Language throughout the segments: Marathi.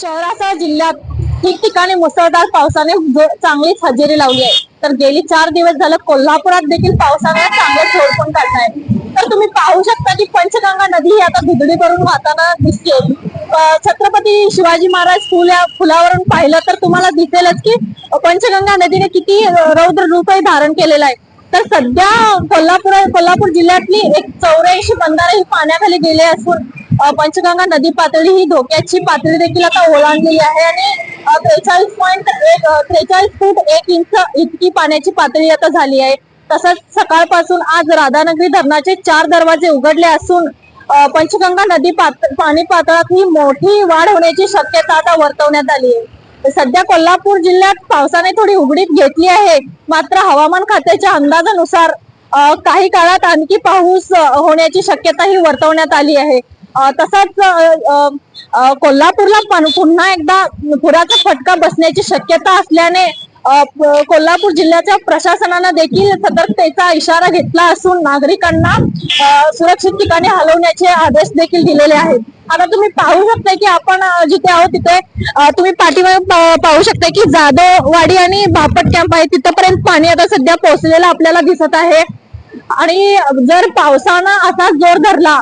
शहरासह जिल्ह्यात ठिकठिकाणी मुसळधार पावसाने चांगलीच हजेरी लावली आहे. तर गेली चार दिवस झालं कोल्हापुरात देखील पावसाने चांगलं झोडपून काढलाय. तर तुम्ही पाहू शकता की पंचगंगा नदी ही आता दुधडी करून वाहताना दिसते छत्रपती शिवाजी महाराज फुल या फुलावरून पाहिलं तर तुम्हाला दिसेलच की पंचगंगा नदीने किती रौद्र रूपही धारण केलेलं आहे. तर सध्या कोल्हापूर कोल्हापूर जिल्ह्यातली एक चौऱ्याऐंशी बंधारे ही पाण्याखाली गेले असून पंचगंगा नदी पातळी ही धोक्याची पातळी देखील आता ओलांडलेली आहे आणि त्रेचाळीस पॉईंट एक त्रेचाळीस फूट एक इंच इतकी पाण्याची पातळी आता झाली आहे. तसंच सकाळपासून आज राधानगरी धरणाचे चार दरवाजे उघडले असून पंचगंगा नदी पात पाणी पातळात ही मोठी वाढ होण्याची शक्यता आता वर्तवण्यात आली आहे. सध्या कोल्हापूर जिल्ह्यात पावसाने थोडी उघडीत घेतली आहे. मात्र हवामान खात्याच्या अंदाजानुसार काही काळात आणखी पाऊस होण्याची शक्यता ही वर्तवण्यात आली आहे. तसाच कोल्हापूरला पण- पुन्हा एकदा पुराचा फटका बसण्याची शक्यता असल्याने कोल्हापूर जिल्ह्याच्या प्रशासनानं देखील सतर्कतेचा इशारा घेतला असून नागरिकांना सुरक्षित ठिकाणी हलवण्याचे आदेश देखील दिलेले आहेत. आता तुम्ही पाहू शकता की आपण जिथे आहोत तिथे तुम्ही पाठीमागे पाहू शकता की जाधववाडी आणि बापट कॅम्प आहे. तिथपर्यंत पाणी आता सध्या पोहोचलेलं आपल्याला दिसत आहे. आणि जर पावसानं असाच जोर धरला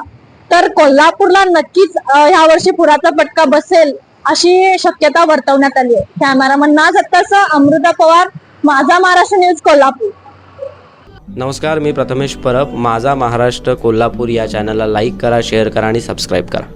तर कोल्हापूरला नक्कीच ह्या वर्षी पुराचा फटका बसेल अशी शक्यता वर्तवण्यात आली आहे. कॅमेरामन ना सत्तासह अमृता पवार माझा महाराष्ट्र न्यूज कोल्हापूर. नमस्कार मी प्रथमेश परब. माझा महाराष्ट्र कोल्हापूर या चॅनलला लाईक करा शेअर करा आणि सबस्क्राईब करा.